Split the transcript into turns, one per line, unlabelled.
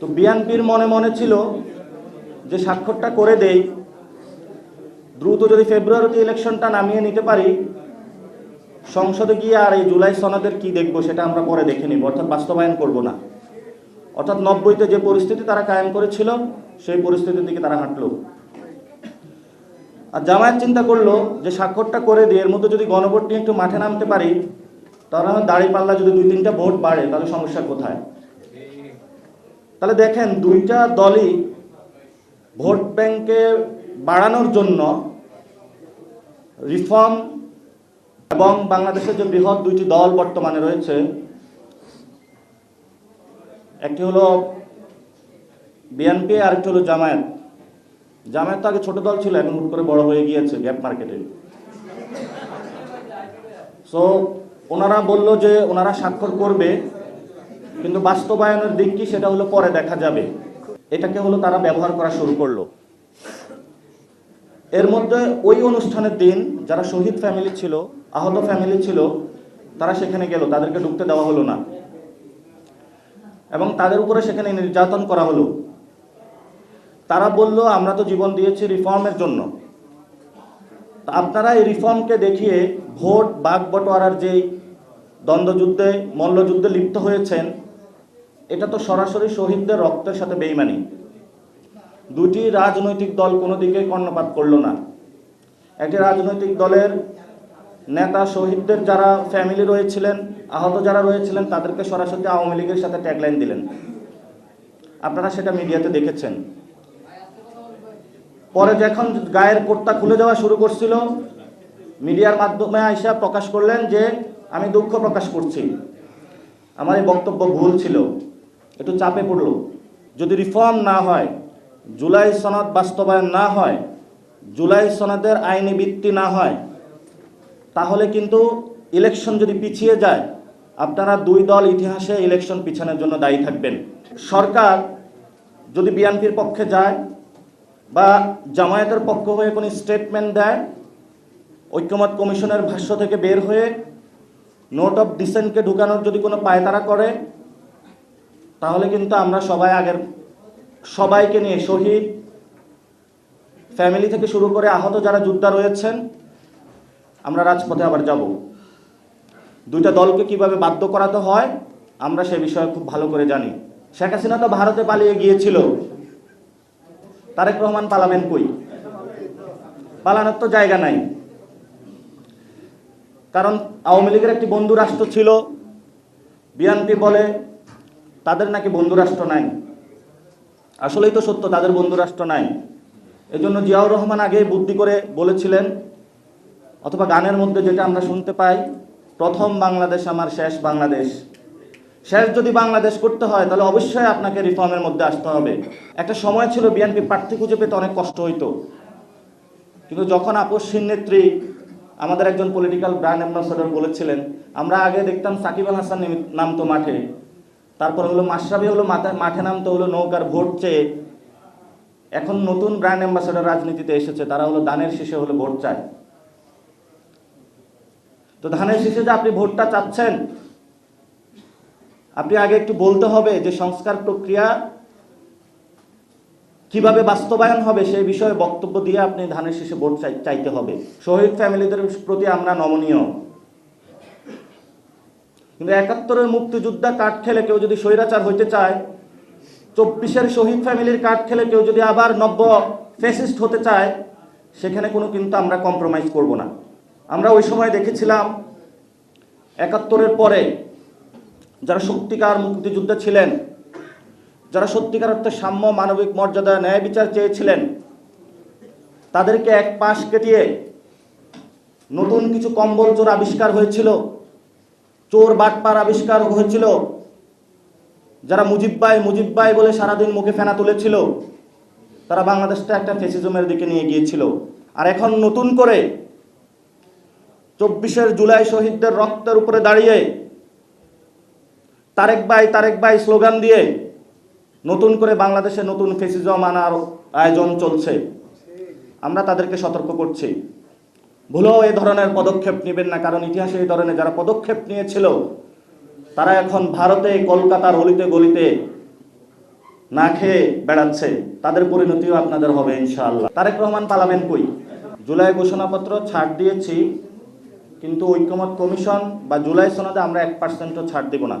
তো বিএনপির মনে মনে ছিল যে স্বাক্ষরটা করে দেই, দ্রুত যদি ফেব্রুয়ারিতে ইলেকশনটা নামিয়ে নিতে পারি, সংসদে গিয়ে আর এই জুলাই সনদের কি দেখব সেটা আমরা পরে দেখে নিব, অর্থাৎ বাস্তবায়ন করব না। অর্থাৎ নব্বইতে যে পরিস্থিতি তারা কায়েম করেছিল, সেই পরিস্থিতির দিকে তারা হাঁটলো। আর জামায়াত চিন্তা করল যে স্বাক্ষরটা করে দিয়ে এর মধ্যে যদি গণভোট নিয়ে একটু মাঠে নামতে পারি, তাহলে আমার দাড়ি পাল্লা যদি দুই তিনটা ভোট বাড়ে, তাহলে সমস্যা কোথায়? তাহলে দেখেন দুইটা দলই ভোট ব্যাংকে বাড়ানোর জন্য রিফর্ম এবং বাংলাদেশের যে বৃহৎ দুইটি দল বর্তমানে রয়েছে, একটি হলো বিএনপি আর একটি হলো জামায়াত। জামায়াত তো আগে ছোট দল ছিল, এখন হুট করে বড় হয়ে গিয়েছে গ্যাপ মার্কেটে। সো ওনারা বলল যে ওনারা স্বাক্ষর করবে। কিন্তু বাস্তবায়নের দিক কি সেটা হলো পরে দেখা যাবে। এটাকে হলো তারা ব্যবহার করা শুরু করল। এর মধ্যে ওই অনুষ্ঠানের দিন যারা শহীদ ফ্যামিলি ছিল, আহত ফ্যামিলি ছিল, তারা সেখানে গেল। তাদেরকে ঢুকতে দেওয়া হলো না। এবং তাদের উপরে সেখানে নির্যাতন করা হলো। তারা বলল, আমরা তো জীবন দিয়েছি রিফর্মের জন্য। আপনারা এই রিফর্মকে দেখিয়ে ভোট বাঘ বটোয়ারার যেই দ্বন্দ্বযুদ্ধে, মল্লযুদ্ধে লিপ্ত হয়েছেন এটা তো সরাসরি শহীদদের রক্তের সাথে বেইমানি। দুটি রাজনৈতিক দল কোনো দিকে কর্ণপাত করল না। একটি রাজনৈতিক দলের নেতা শহীদদের যারা ফ্যামিলি রয়েছিলেন, আহত যারা রয়েছিলেন, তাদেরকে সরাসরি আওয়ামী লীগের সাথে ট্যাগলাইন দিলেন। আপনারা সেটা মিডিয়াতে দেখেছেন। পরে যখন গায়ের কোর্তা খুলে যাওয়া শুরু করছিল, মিডিয়ার মাধ্যমে আইসা প্রকাশ করলেন যে, আমি দুঃখ প্রকাশ করছি। আমার এই বক্তব্য ভুল ছিল। একটু চাপে পড়ল যদি রিফর্ম না হয়, জুলাই সনদ বাস্তবায়ন না হয়, জুলাই সনদের আইনি ভিত্তি না হয়, তাহলে কিন্তু ইলেকশন যদি পিছিয়ে যায়, আপনারা দুই দল ইতিহাসে ইলেকশন পিছানোর জন্য দায়ী থাকবেন। সরকার যদি বিএনপির পক্ষে যায় বা জামায়াতের পক্ষ হয়ে কোনো স্টেটমেন্ট দেয়, ঐক্যমত কমিশনের ভাষ্য থেকে বের হয়ে নোট অফ ডিসেন্টকে ঢুকানোর যদি কোনো পায়তারা করে তাহলে কিন্তু আমরা সবাই আগের, সবাইকে নিয়ে শহীদ ফ্যামিলি থেকে শুরু করে আহত যারা যোদ্ধা রয়েছেন, আমরা রাজপথে আবার যাব। দুইটা দলকে কীভাবে বাধ্য করাতে হয়, আমরা সে বিষয়ে খুব ভালো করে জানি। শেখ হাসিনা তো ভারতে পালিয়ে গিয়েছিল। তারেক রহমান পালাবেন কই? পালানোর তো জায়গা নাই। কারণ আওয়ামী লীগের একটি বন্ধু রাষ্ট্র ছিল, বিএনপি বলে তাদের নাকি বন্ধুরাষ্ট্র নাই। আসলেই তো সত্য, তাদের বন্ধুরাষ্ট্র নাই। এজন্য জিয়াউর রহমান আগে বুদ্ধি করে বলেছিলেন, অথবা গানের মধ্যে যেটা আমরা শুনতে পাই, প্রথম বাংলাদেশ আমার শেষ বাংলাদেশ। শেষ যদি বাংলাদেশ করতে হয়, তাহলে অবশ্যই আপনাকে রিফর্মের মধ্যে আসতে হবে। একটা সময় ছিল বিএনপি প্রার্থী খুঁজে পেতে অনেক কষ্ট হইতো। কিন্তু যখন আপসহীন নেত্রী আমাদের একজন পলিটিক্যাল ব্র্যান্ড অ্যাম্বাসেডর বলেছিলেন, আমরা আগে দেখতাম সাকিব আল হাসান নামতো মাঠে। তারপর হলো মাশরাফি হলো মাঠে নামতো হলো নৌকার ভোট চেয়ে। এখন নতুন ব্র্যান্ড অ্যাম্বাসেডর রাজনীতিতে এসেছে, তারা হলো দানের শেষে হলো ভোট চায়। তো ধানের শেষে যে আপনি ভোটটা চাচ্ছেন, আপনি আগে একটু বলতে হবে যে সংস্কার প্রক্রিয়া কীভাবে বাস্তবায়ন হবে সেই বিষয়ে বক্তব্য দিয়ে আপনি ধানের শেষে ভোট চাই- চাইতে হবে। শহীদ ফ্যামিলিদের প্রতি আমরা নমনীয়। কিন্তু একাত্তরের মুক্তিযোদ্ধা কাঠ খেলে কেউ যদি স্বৈরাচার হইতে চায়, চব্বিশের শহীদ ফ্যামিলির কাঠ খেলে কেউ যদি আবার নব্য ফেসিস্ট হতে চায়, সেখানে কোনো কিন্তু আমরা কম্প্রোমাইজ করব না। আমরা ওই সময় দেখেছিলাম একাত্তরের পরে যারা সত্যিকার মুক্তিযুদ্ধে ছিলেন, যারা সত্যিকার অর্থে সাম্য, মানবিক মর্যাদা, ন্যায় বিচার চেয়েছিলেন, তাদেরকে এক পাশ কেটিয়ে নতুন কিছু কম্বল চোর আবিষ্কার হয়েছিল। চোর বাটপার আবিষ্কার হয়েছিল। যারা মুজিব্বাই মুজিব্বাই বলে সারাদিন মুখে ফেনা তুলেছিল, তারা বাংলাদেশটা একটা ফেসিজমের দিকে নিয়ে গিয়েছিল। আর এখন নতুন করে চব্বিশের জুলাই শহীদদের রক্তের উপরে দাঁড়িয়ে তারেক ভাই তারেক ভাই স্লোগান দিয়ে নতুন করে বাংলাদেশে নতুন ফেসিজম আনার আয়োজন চলছে। আমরা তাদেরকে সতর্ক করছি। ভুলেও এই ধরনের পদক্ষেপ নেবেন না, কারণ ইতিহাসে এই ধরনের যারা পদক্ষেপ নিয়েছিল, তারা এখন ভারতে কলকাতার অলিতে গলিতে না খেয়ে বেড়াচ্ছে। তাদের পরিণতিও আপনাদের হবে, ইনশাআল্লাহ। তারেক রহমান পালাবেন কই? জুলাই ঘোষণাপত্র ছাড় দিয়েছি, কিন্তু ঐক্যমত কমিশন বা জুলাই সনদে আমরা এক পার্সেন্টও ছাড় দেব না।